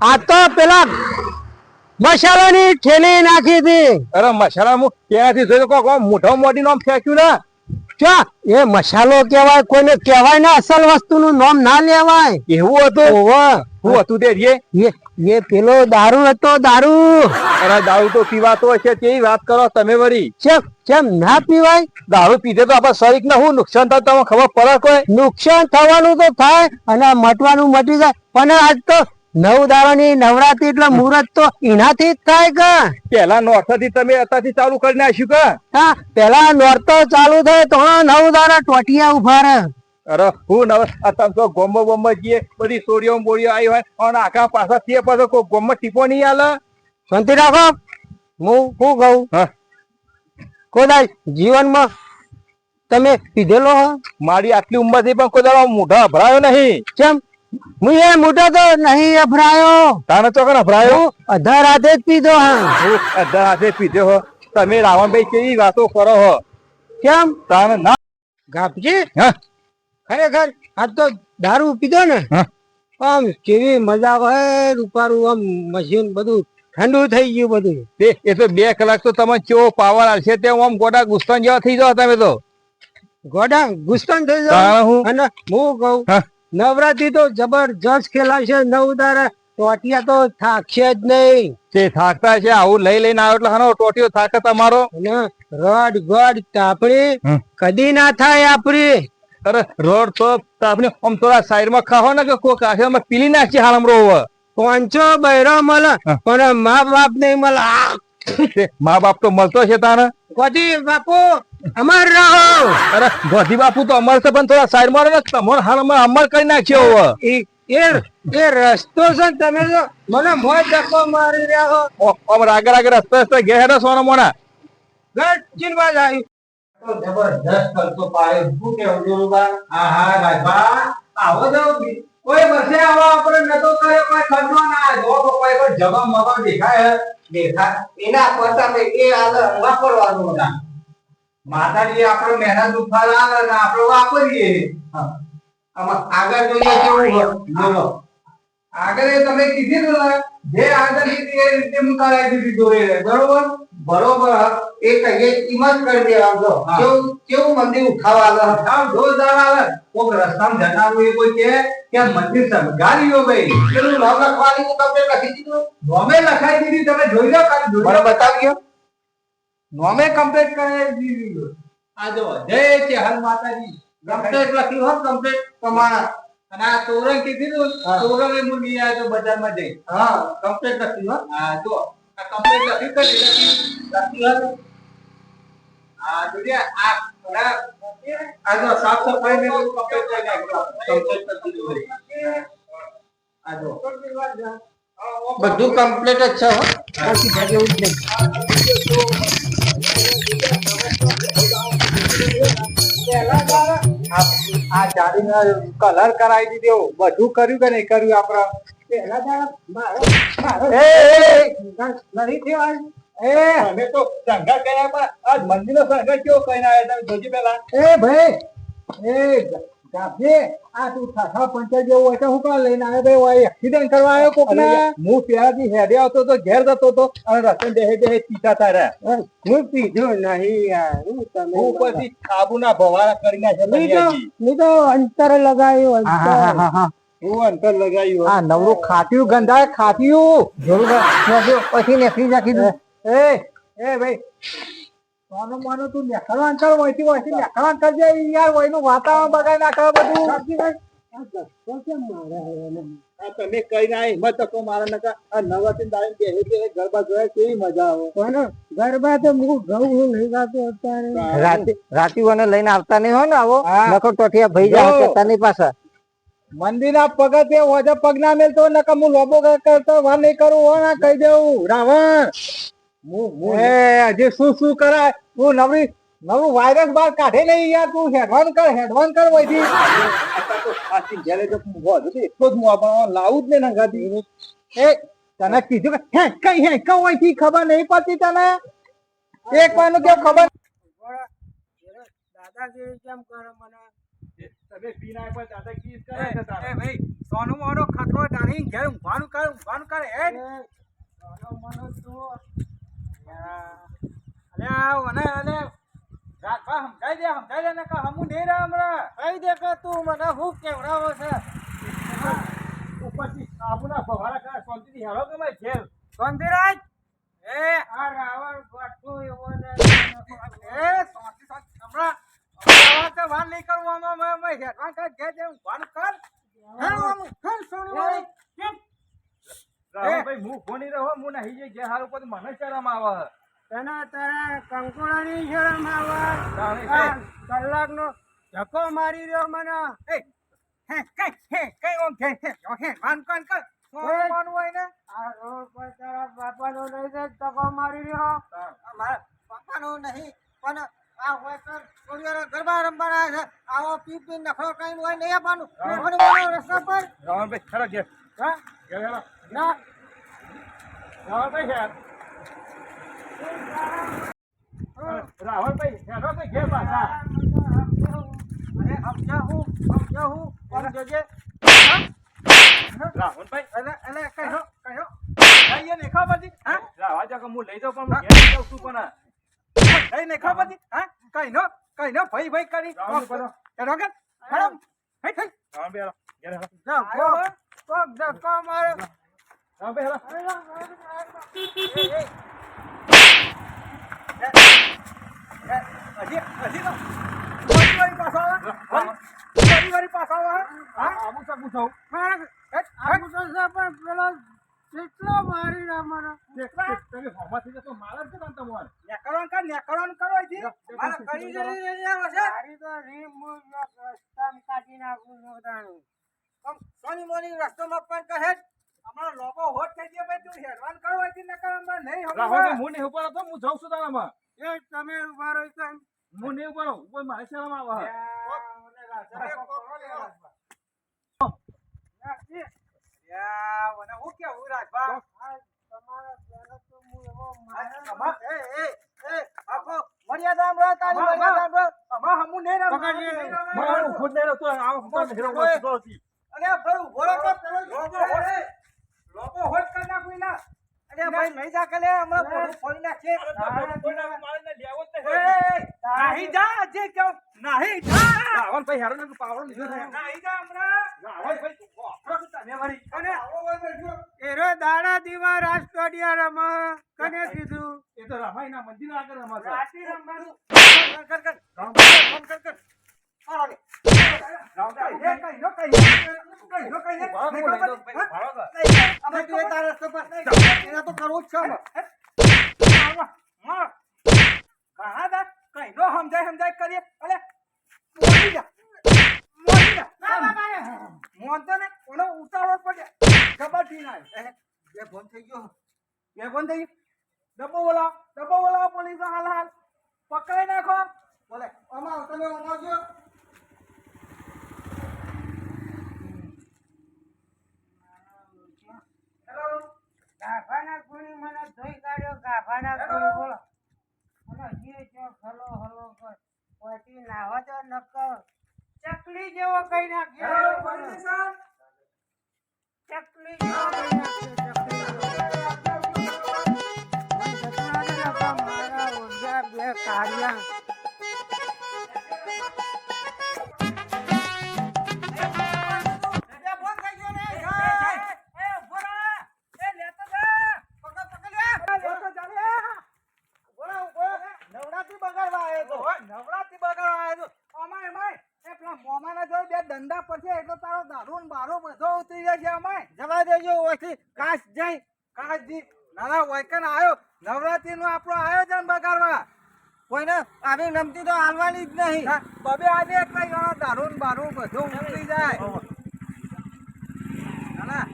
આ તો પેલા મસાલાની ઠેલી નાખી હતી. અરે મસાલા ત્યાંથી જોઈ તો મોઢો મોટી નામ ફેંક્યું ને? ક્યાં એ મસાલો કેવાય કોઈને કેવાય ને અસલ વસ્તુનું નામ ના લેવાય. એવું હતું? ઓવે હતું તે એ એ પેલો દારૂ હતો દારૂ. અરે દારૂ તો પીવાતો હશે તેવી વાત કરો તમે વળી? ચેમ ચેમ ના પીવાય? દારૂ પીધે તો આપણા શરીર ને શું નુકસાન થાય તમને ખબર પડે કોઈ? નુકસાન થવાનું તો થાય અને મટવાનું મટી જાય. પણ આજ તો નવ દાડાની નવરાત્રી એટલે મુહૂર્ત તો એનાથી જ થાય કે? પેલા નોર્થથી તમે અત્યારથી ચાલુ કરી નાખ્યું કે? હા પેલા નોરતો ચાલુ થાય તો નવ દાડા ટોટિયા ઊભા રહે. અરે હું નવ તમે તો ગોમો ગોમો જઈએ બધી સોરીઓ બોરીઓ આવી હોય અને આખા પાછા તે પાછો કોઈ ગોમમાં ટીપો નહીં આલે? શાંતિ રાખો. હું હું કહું? હા. કોદાય જીવનમાં તમે પીધેલો હો? મારી આટલી ઉંમરથી પણ કોઈ દાડો મોઢા અભરાયો નહીં. કેમ? હું એ મોટો તો નહીં અભરાયો. તાને તો કને અભરાયો? હું અધા રાતે જ પીધો હા. હું અડધા પીધો હો. તમે રાવણભાઈ કેવી વાતો કરો હો? કેમ? તાને ના ગાપજી હા. ખરેખર આજ તો દારૂ પીધો ને. આમ કેવી મજા આવે રૂપારું આમ મશીન બધું ઠંડુ થઈ ગયું બધું. એ તો બે કલાક તો તમે કેવો પાવર આવશે તે આમ ગોડા ગુસ્તાન જેવા થઈ જાવ તમે તો. ગોડા ગુસ્તન થઈ હું અને હું કહું. નવરાત્રી તો જબરજસ્ત ખેલાશે નવ દારા ટોટિયા તો થાકશે જ નહીં. તે થાકતા છે આવું લઈ લઈને આવ્યો એટલે હાનો ટોટિયો થાકે તમારો? રોડ ગોડ તાપણી કદી ના થાય આપણી. અરે રોડ તો તાપણી આમ થોડા સાઈડમાં ખાવા ને કે કોક આખે અમે પીલી નાખીએ હાલ હમરો પાંચો બૈરો મળે પણ મા બાપ નહીં મળે આ મા બાપ તો મળતો છે તાને ગોધી બાપુ અમર રહો. અરે ગોધી બાપુ તો અમર છે પણ થોડા સાઈડમાં રહો ને તમારે હાલ અમે અમર કરી નાખ્યો હવે. એ એ રસ્તો છે તમે જો મને મોય ધક્કો મારી રહ્યા છો ઓ- આમ રાગે રાગે રસ્તો રસ્તે ઘેર હેડો સોના મોના. ગટ ચિનવા જાય તો જબરદસ્ત ખર્ચો પાડે શું કેવું જોરુબા હા હા રાજભા આવો જાવ કોઈ વર્ષે આવો આપણે નતો કર્યો કોઈ ખર્ચો ના. જો તો કોઈ કોઈ મગા દેખાય. દેખાય એના કરતા મેં એ આગળ વાપરવાનું ના. માતાજી, આપણે મહેનત ઉપર આવે ને આપણે વાપરીએ. આમાં આગળ જોઈએ કેવું બોલો. આગળ એ તમે કીધી જે આગળ કીધી એ રીતે હું કરાવી દીધી દોરી બરોબર? બરોબર એ કહીએ કિંમત કરી દેવાનો. કેવું કેવું મંદિર ઉઠાવા આવે? આમ જોરદાર આવે. કોક રસ્તામાં જનારું એ કોઈ કે કે મંદિર સંગારીઓ ભાઈ. પેલું નામ લખવાની તો તમે લખી દીધું. નોમે લખાઈ દીધી તમે જોઈ લો કાલે લો. બતાવ્યો નોમે કમ્પ્લીટ કરી દીધી આ જો જય ચેહલ માતાજી કમ્પ્લીટ લખ્યું હોત કમ્પ્લીટ તમારા અને આ તોરણ કીધું તોરણ એ હું લઈ આવ્યો બજારમાં જઈ. હા કમ્પ્લેટ નથી હો. હા જો આ કમ્પ્લીટ લખ્યું કરી લખ્યું લખ્યું હો આ આ ઘણા આ જો સાફ સફાઈ ને બધું કમ્પ્લીટ કરી નાખ્યું કમ્પ્લીટ કરી દીધું આ જો. બધું કમ્પ્લેટ જ છે હો. બાકી ભાગે એવું જ નહીં આ જાડીનો કલર કરાવી દીધો. બધું કર્યું કે નહીં કર્યું એ નથી થયો? એ. અમે તો સંઘર્ષ કર્યા પણ આજ મંદિરનો સંઘર્ષ કેવો કહીને આવ્યા તમે? જોજી પેલા એ ભાઈ એ ગાભે આ તું થાથા પંચાયત જેવું હોય તો હું કાં લઈને આવ્યો? ભાઈ હોય એક્સિડન્ટ કરવા આવ્યો કોક અરે હું ત્યાંથી હેડે આવતો તો ઘેર જતો તો અને રસ્તે દેહે દેહે પીતા તારા. હું પીધું નહીં યાર હું તમે હું કાબુના ભવારા કરી નાખ્યા મેં તો તો અંતર લગાવ્યું અંતર. હું અંતર લગાવ્યું આ નવરું ખાટ્યું ગંધાય ખાટ્યું. પછી નેખરી નાખી દઉં એ એ ભાઈ. માનો તું અંતર યાર વાતાવરણ બગાડી નાખે બધું. આ તમે કઈ ના હિંમત તકો મારા નકા આ નવરાત્રી દાડે બેહે બેહે ગરબા જોયા કેવી મજા આવે? કોને? ગરબા તો હું ઘઉં હું લઈ ગાતો અત્યારે. રાતી રાતીઓને લઈને આવતા નહીં હોય ને આવો. હા. નકો ટોટિયા ભઈ. જાય કહેતા નહીં પાછા. મંદિરના પગથિયે હોજે પગ ના મેલતો નકા હું લોબો કરતો વાર નહીં કરું હો ના કહી દેવું. રાવણ! હજી શું શું કરાય તું નવરી નવું વાયરસ બાર કાઢે નહીં યાર તું હેડવાન કર હેડવાન કર વહીથી એટલો જ મોં લાવું જ ને નગાતી એ તને કીધું કે હે કઈ હે કઈ વહીથી ખબર નહીં પડતી તને? એક વારનું કેવું ખબર? દાદાગીરી કેમ કરે મને તમે પીના પર દાદાગીરી એ કરે છે તારે. એ ભાઈ સોનું મોડો ખતરો તારી ઘેર ઊંઘવાનું કર ઊંઘવાનું કર એ સોનું મોનો તું અલ્યા મને અલે રાખવા દે સમજાઈ દે ને કે હમું નહીં કહી દે કે તું મને હું કેવડાવો છે. ઉપરથી આબુના ફવારા કરે શાંતિથી હેરો કે ઘેર ગંધીરાજ એ, આ રાવણ ગોઠું એવો ને શાંતિ શાંતિ હમણાં હમણાં તો વાર નહીં. કરું આમાં મેં મેં હેઠવાન કર ઘેર જઈને ઊંઘવાનું કર હા આમ કર સોનું વાળી કેમ હું ફોની રહ્યો હું નહીં જઈ ઘેર હારું પર મને શરમ આવે. તને તારા કંકોડાની શરમ આવે. કલાકનો ધક્કો મારી રહ્યો મને. એ હે કઈ હે કઈ ઓમ હે હે હે માન કોણ કર. કોણ કોણ હોય ને? આ રોડ પર તારા બાપાનો લઈ જાય ધક્કો મારી રહ્યો. મારા બાપાનો નહીં પણ આ હોય તો ગરબા રમવાના છે. આવો પી પી નખરો કઈ હોય નહીં આપવાનું રસ્તા પર. રાહુલભાઈ ખરા ઘેર. હા? ઘેર ના. રાહુલભાઈ હેરો તો ઘેર પાછા અરે સમજા હું સમજા હું કોણ જોજે રાહુલભાઈ અરે અરે કહ્યો કહ્યો કહીએ ને ખબર હતી હા રાવા જા હું લઈ જાઉં પણ ઘેર છું પણ કઈ ને ખબર હતી હા કઈ ભાઈ ભાઈ કરો એનો કે મેડમ હે થઈ રાહુલભાઈ હેરો ઘેર હેરો જા ગો તો ધક્કો મારે રાહુલભાઈ હેરો હજી હજી તો વારી વારી પાછો આવે વારી વારી પાછો આવે હા આબુ શકું છું આવું તો છે પણ પેલો કેટલો મારી રમવાનો તમે ફોર્મમાંથી તો મારા જ કેતા તમારે નેકળવાનું કર નેકળવાનું કરો અહીંથી મારે કરી જરી રહી આવે છે મારી તો રીમ મું રસ્તામાં કાઢી નાખું છું તાણું કમ સોની મોની રસ્તામાં પણ કહે હમણાં લોકો હોટ થઈ ગયો ભાઈ તું હેડવાન કરો નકર નહીં હવે હું નહીં ઉપર હતો હું જાઉં છું તારામાં એ તમે ઊભા રહો કેમ હું નહીં ઉપર હોઉં. ઉપર મારે શરમ આવે. મારું ખુદ નહીં રહેતો આ ઉપર હેરો માં સીધો હતી. મારે ને. લેવો જ નહીં. નહીં જા જે કહો. નહીં જા. રાહુલભાઈ હેરો ને પાવડો લીધો. નહીં. જા હમણાં. ભાઈ તું વાપરો તમે વળી. અને એરો દાડા દીવા રાજકોટિયા રમ કને કીધું એ તો રમાઈ ના મંદિર આગળ રમાશે. રાતી રમવાનું. કર કર રાહુલભાઈ, ફોન કર કર આવો ને. રાહુલભાઈ, એ કઈ નો કઈ કઈ નો કઈ ભાડો નહીં લઈ ખબર જાઓ, પડી? ભાઈ, ભાડો કર. અમે તું એ તારા રસ્તે પર એને તો કરવું જ છે. ઘણા દા. કઈ નો સમજાય સમજાય કરીએ. અલે મોડી જા. મોડી જા. મોનતો ને કોનો ઉતાવળ પડ્યા ખબરથી ના એ, બે ફોન થઈ ગયો. બે ફોન થઈ ગયો. ડબ્બો બોલાવો. ડબ્બો બોલાવો પોલીસ હાલ હાલ. પકડી નાખો. બોલે અમાર તમે અમારજો ગાભાના ગુણી મને ધોઈ કાઢ્યો ગાભાના ગુણી બોલો. અને જે જો હલો હલો કર પછી નાહવા તો નકર. ચકલી જેવો કઈ નાખ્યો ચકલી જેવો કઈ નાખ્યો ચકલી મારા ઓરજા બે કાઢ્યા અડધો ઉતરી જાય છે અમાય. જવા દેજો ઓછી કાશ જઈ કાશ કાશજી નાના વૈકન આવ્યો નવરાત્રીનો આપણો આયોજન બગાડવા. કોઈને આવી નમતી તો હાલવાની જ નહીં. બબે આજે એટલે જણા દારૂ બારું બધું ઉતરી જાય. નાના.